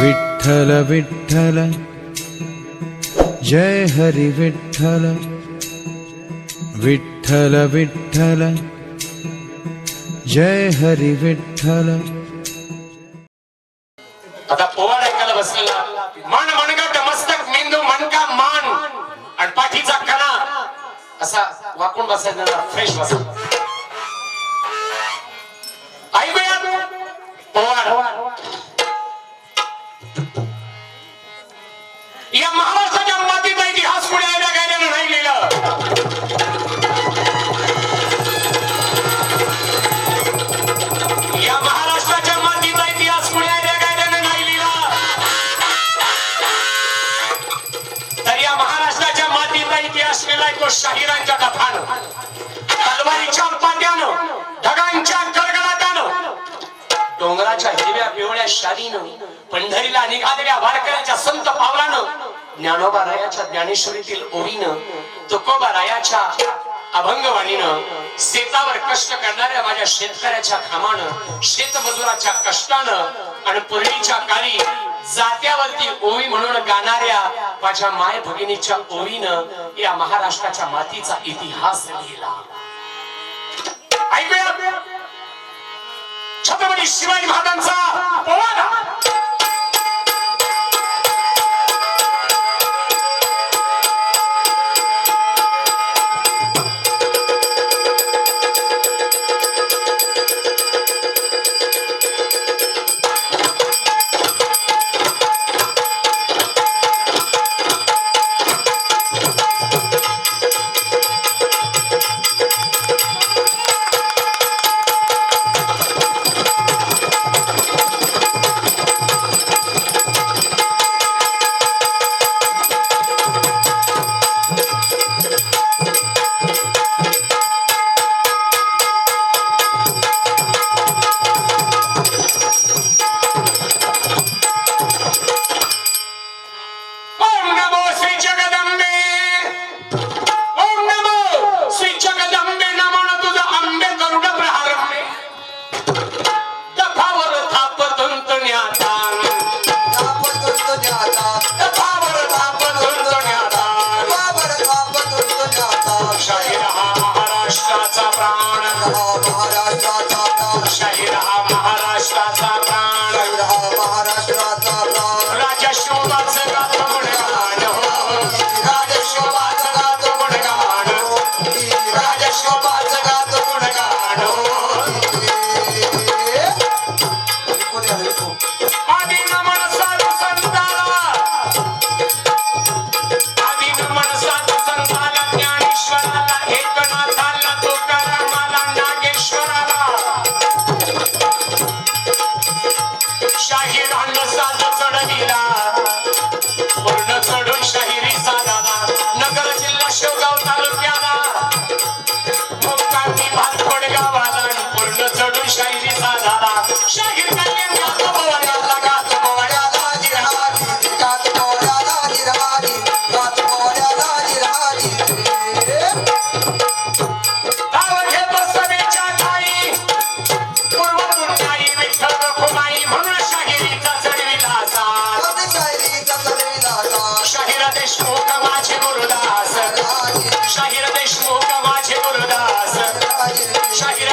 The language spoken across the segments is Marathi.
विठ्ठल विठ्ठल जय हरि विठ्ठल विठ्ठल विठ्ठल जय हरि विठ्ठल। आता पोवाड ऐकायला बसलेला. मन मनगट मस्तक मेंदू मनका मान. आणि पाठीचा कणा. असा वाकून बसायचा फ्रेश बसा या महाराष्ट्राच्या मातीचा इतिहास पुढे आयला गायल्यानं नाही या महाराष्ट्राच्या लिहिला महाराष्ट्राच्या तो शाहिरांच्या कथानं. तलवारीच्या पाट्यानं ढगांच्या गडगडाटानं. डोंगराच्या हिरव्या पिवळ्या शालीनं पंढरीला निघालेल्या वारकऱ्याच्या संत पावलानं ज्ञानोबा रायाच्या ज्ञानेश्वरीतील ओवीनं तुकोबा रायाच्या अभंगवाणीनं शेतावर कष्ट करणाऱ्या माझ्या शेतकऱ्याच्या कामानं शेतमजुराच्या कष्टानं आणि पूर्वीच्या काळी जात्यावरती ओवी म्हणून गाणाऱ्या माझ्या माय भगिनीच्या ओवीनं या महाराष्ट्राच्या मातीचा इतिहास लिहिला. ऐकूया. छत्रपती शिवाजी महाराजांचा पोवाडा राजा शाहीर देशमुख माझे गुरुदास. शाहीर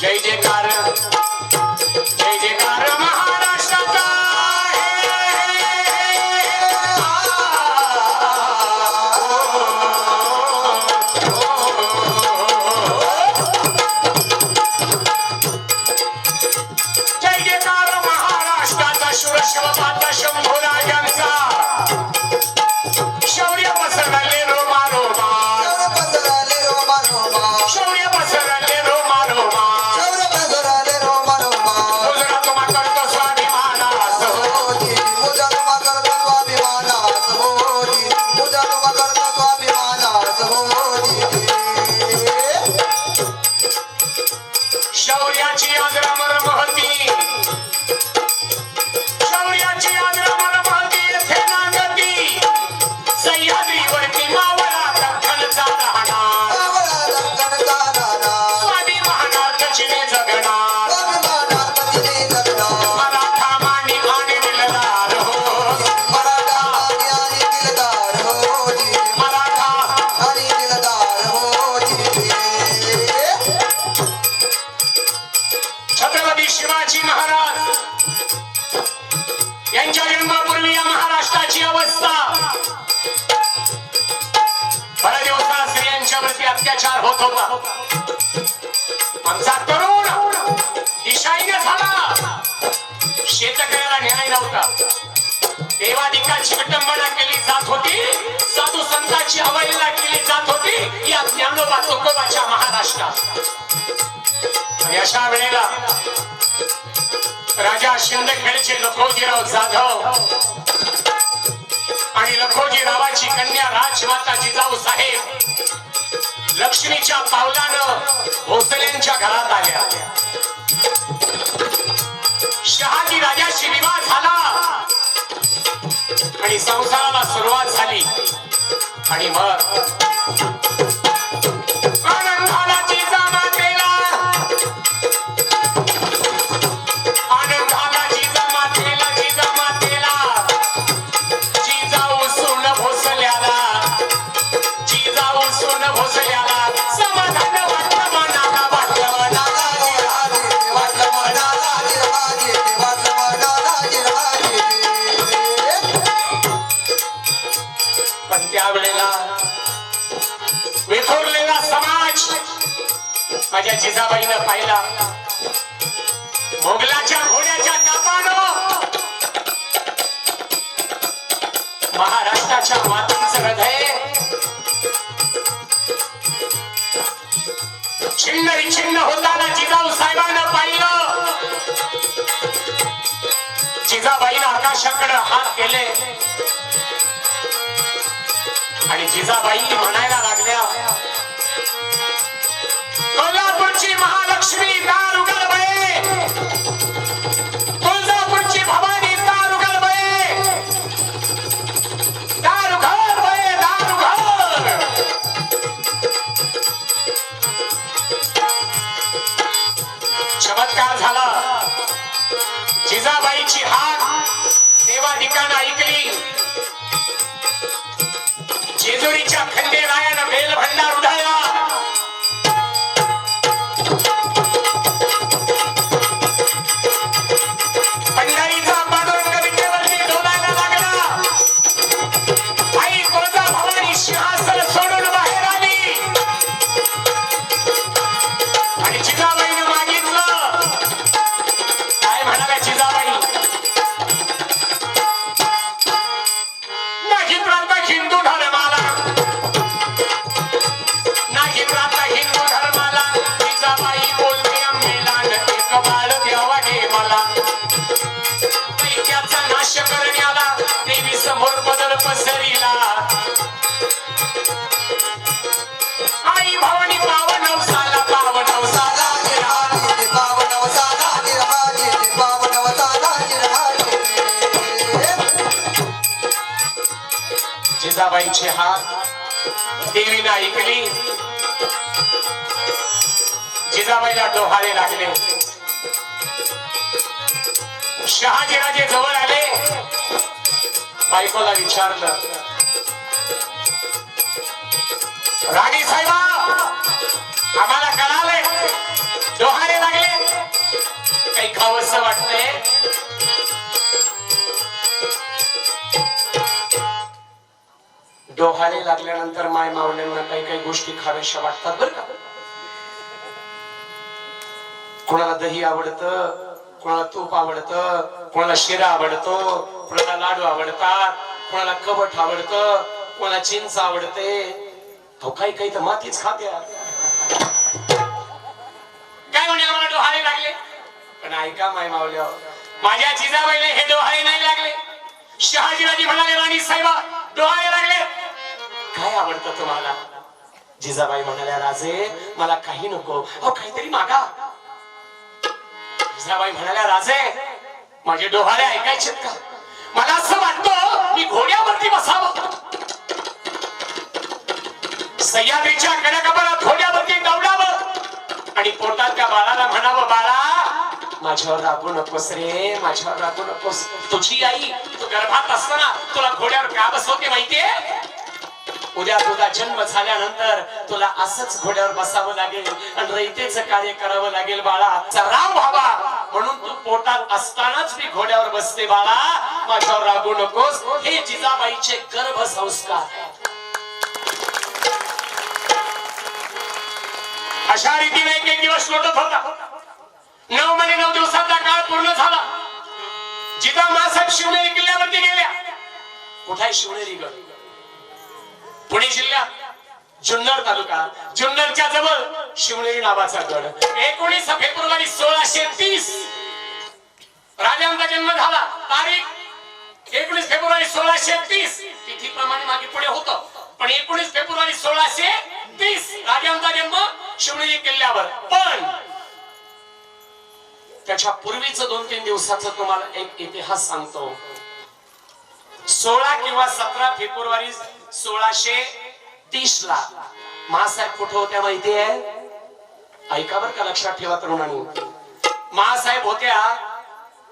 जय जयकार. अत्याचार होत होता आमचा तरुण दिशाईने झाला शेतकऱ्याला न्याय नव्हता देवाधिकांची विटंबना केली जात होती साधू संतांची अवहेलना केली जात होती या ज्ञानोबा तुकोबाच्या महाराष्ट्रात आणि अशा वेळेला राजा शिंदखेडचे लखोजीराव जाधव आणि लखोजीरावाची कन्या राजमाता जिजाऊ साहेब लक्ष्मीच्या पावलानं भोसलेंच्या घरात आल्या. शहाजी राजाशी विवाह झाला. आणि संसाराला सुरुवात झाली. आणि मग माझ्या जिजाबाईनं पाहिला. मोगलाच्या घोड्याच्या तापानं महाराष्ट्राच्या मातीचं हृदय. छिन्न विछिन्न होताना जिजाऊ साहेबांना पाहिलं. जिजाबाईनं आकाशाकडे हात केले. आणि जिजाबाई म्हणायला लागल्या महालक्ष्मी दार उघड जिजाबाईचे हात देवीनं ऐकली. जिजाबाईला डोहाळे लागले. शहाजीराजे जवळ आले. बायकोला विचारलं राणी साहेबा आम्हाला कळाले डोहाळे लागले. काही खावस वाटतंय. डोहाळे लागल्यानंतर माय मावल्यांना काही काही गोष्टी खाव्याशा वाटतात बरं का? कोणाला दही आवडतं कोणाला तूप आवडतं कोणाला शिरा आवडतो कोणाला लाडू आवडतात कोणाला कबट आवडतं कोणाला चिंच आवडते. तो काही काही तर मातीच खात्या काय म्हणे आम्हाला डोहाळे लागले? पण ऐका माय मावल्या माझ्या जिजाबाईला हे डोहाळे नाही लागले. शहाजीराजी म्हणाले राणी साहेबा डोहाळे लागले. काय आवडतं तुम्हाला? जिजाबाई म्हणाल्या राजे मला काही नको. अहो काहीतरी मागा. जिजाबाई म्हणाल्या राजे माझे डोहाळे ऐकायचे का? मला असं वाटतं मी घोड्यावरती बसावं. सह्याद्रीच्या कनकपरात घोड्यावरती दौडावं आणि पोटात त्या बाळाला म्हणावं बाळा माझ्यावर रागू नकोस रे माझ्यावर रागू नकोस. तुझी आई तू गर्भात असताना तुला घोड्यावर का बसवते माहितीये? उद्या तुझा जन्म झाल्यानंतर तुला असंच घोड्यावर बसावं लागेल आणि रयतेच कार्य करावं लागेल बाळा. राम व्हावा म्हणून तू पोटात असतानाच मी घोड्यावर बसते बाळा. माझ्यावर रागू नकोस. हे जिजाबाईचे गर्भ संस्कार. अशा रीतीने एक एक दिवस लोटत होता. नऊ महिने नऊ दिवसाचा काळ पूर्ण झाला. जिजा मासाहेब शिवनेरी किल्ल्यावरती गेल्या. कुठे शिवनेरी गड? पुणे जिल्ह्यात जुन्नर तालुका. जुन्नरच्या जवळ शिवनेरी नावाचा गड. एकोणीस फेब्रुवारी सोळाशे तीस. राजांचा जन्म झाला. तारीख एकोणीस फेब्रुवारी सोळाशे तीस. तिथीप्रमाणे मागे पुढे होतं. पण एकोणीस फेब्रुवारी सोळाशे तीस राजांचा जन्म शिवनेरी किल्ल्यावर. पण त्याच्या पूर्वीच दोन तीन दिवसाचं तुम्हाला एक इतिहास सांगतो. सोळा किंवा सतरा फेब्रुवारी सोळाशे तीस ला महासाहेब कुठे होत्या माहिती आहे ऐका बर का लक्षात ठेवा तरुणांनी. महासाहेब होत्या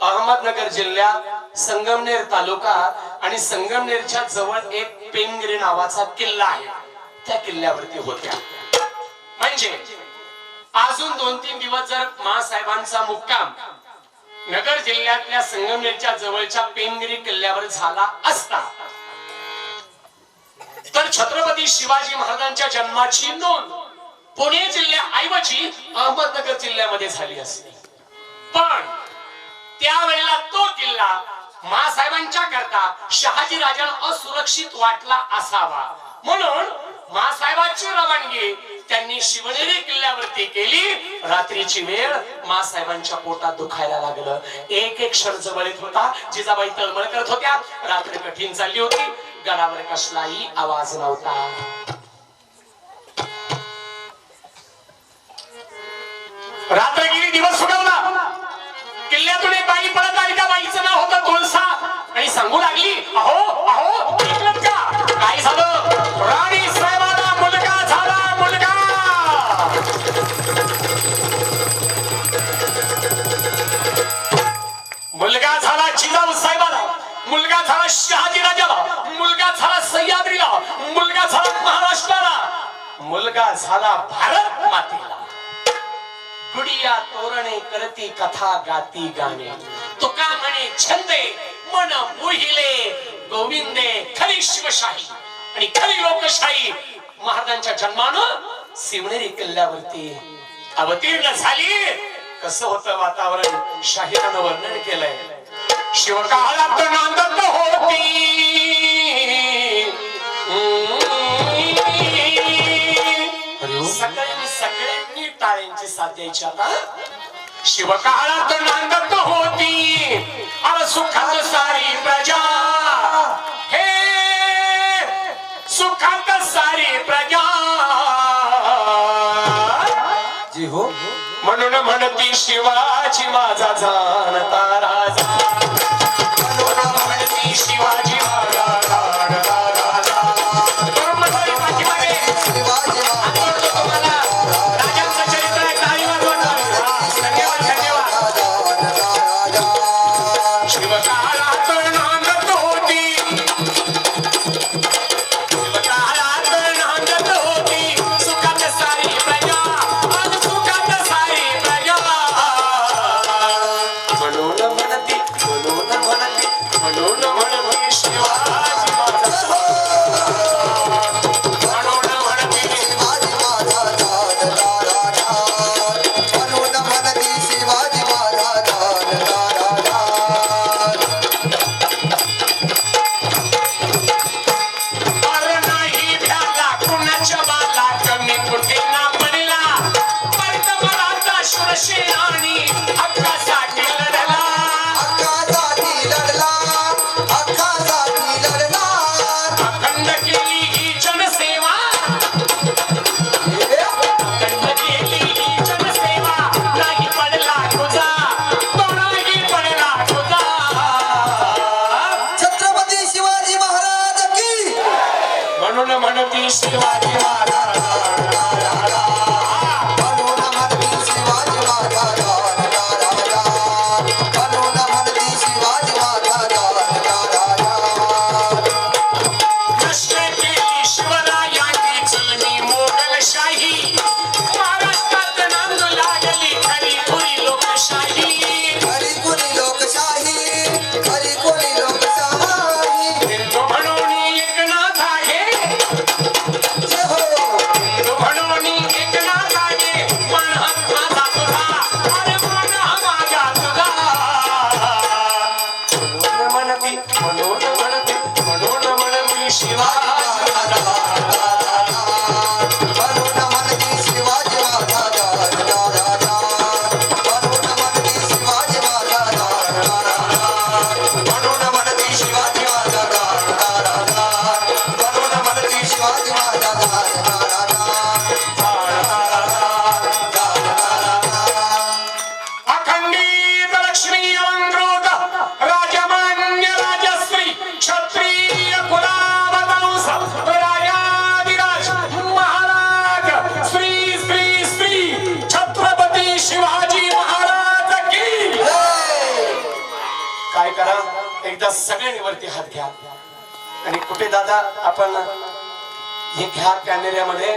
अहमदनगर जिल्ह्यात संगमनेर तालुका आणि संगमनेरच्या जवळ एक पेंगरे नावाचा किल्ला आहे. त्या किल्ल्यावरती होत्या. म्हणजे अजून दोन तीन दिवस जर महासाहेबांचा मुक्काम नगर जिल्ह्यातल्या संगमनेरच्या जवळच्या पेंगरी किल्ल्यावर झाला असता तर छत्रपती शिवाजी महाराजांच्या जन्माची नोंद पुणे जिल्ह्याऐवजी अहमदनगर जिल्ह्यामध्ये झाली असते. पण त्यावेळेला तो किल्ला मासाहेबांच्या करता शहाजी राजांना असुरक्षित वाटला असावा. म्हणून मासाहेबांची रवानगी त्यांनी शिवनेरी किल्ल्यावरती केली. रात्रीची वेळ मासाहेबांच्या पोटात दुखायला लागलं. एक एक क्षण जवळ येत होता. जिजाबाई तळमळ करत होत्या. रात्र कठीण चालली होती. गडावर कसलाही आवाज नव्हता. रात्र गेली दिवस सुटवला किल्ल्यातून एक बाई पळत आली. त्या बाईचं नाव होतं कोळसा. आणि सांगू लागली अहो अहो काय झालं? राणी साहेबाला मुलगा झाला मुलगा. मुलगा झाला जिजाऊ साहेबाला. मुलगा झाला शहाजी राजाला मुलगा झाला सह्याद्रीला मुलगा झाला महाराष्ट्राला मुलगा झाला भारत मातेला. गुडिया तोरणे करती कथा गाती गाणे. तुका म्हणे छंदे मन मोहिले गोविंदे खरी शिवशाही. आणि खरी लोकशाही. महाराजांच्या जन्मानं शिवनेरी किल्ल्यावरती अवतीर्ण झाली. कसं होतं वातावरण? शाहिरानं वर्णन केलंय. शिवकाळात नांदत होती. सगळ्यांनी टाळ्यांची साथ द्यायची आता शिवकाळात नांदत होती अर सुखात सारी प्रजा. हे सुखात सारी प्रजा. जी हो. म्हणून म्हणती शिवाजी माझा जाणता राजा. म्हणून म्हणती शिवाजी माझा जाणता पाठीमागे आम्ही चरित्र शिवाय एकदा सगळ्यांनी वरती हात घ्या. आणि कुठे दादा आपण हे घ्या कॅमेऱ्यामध्ये.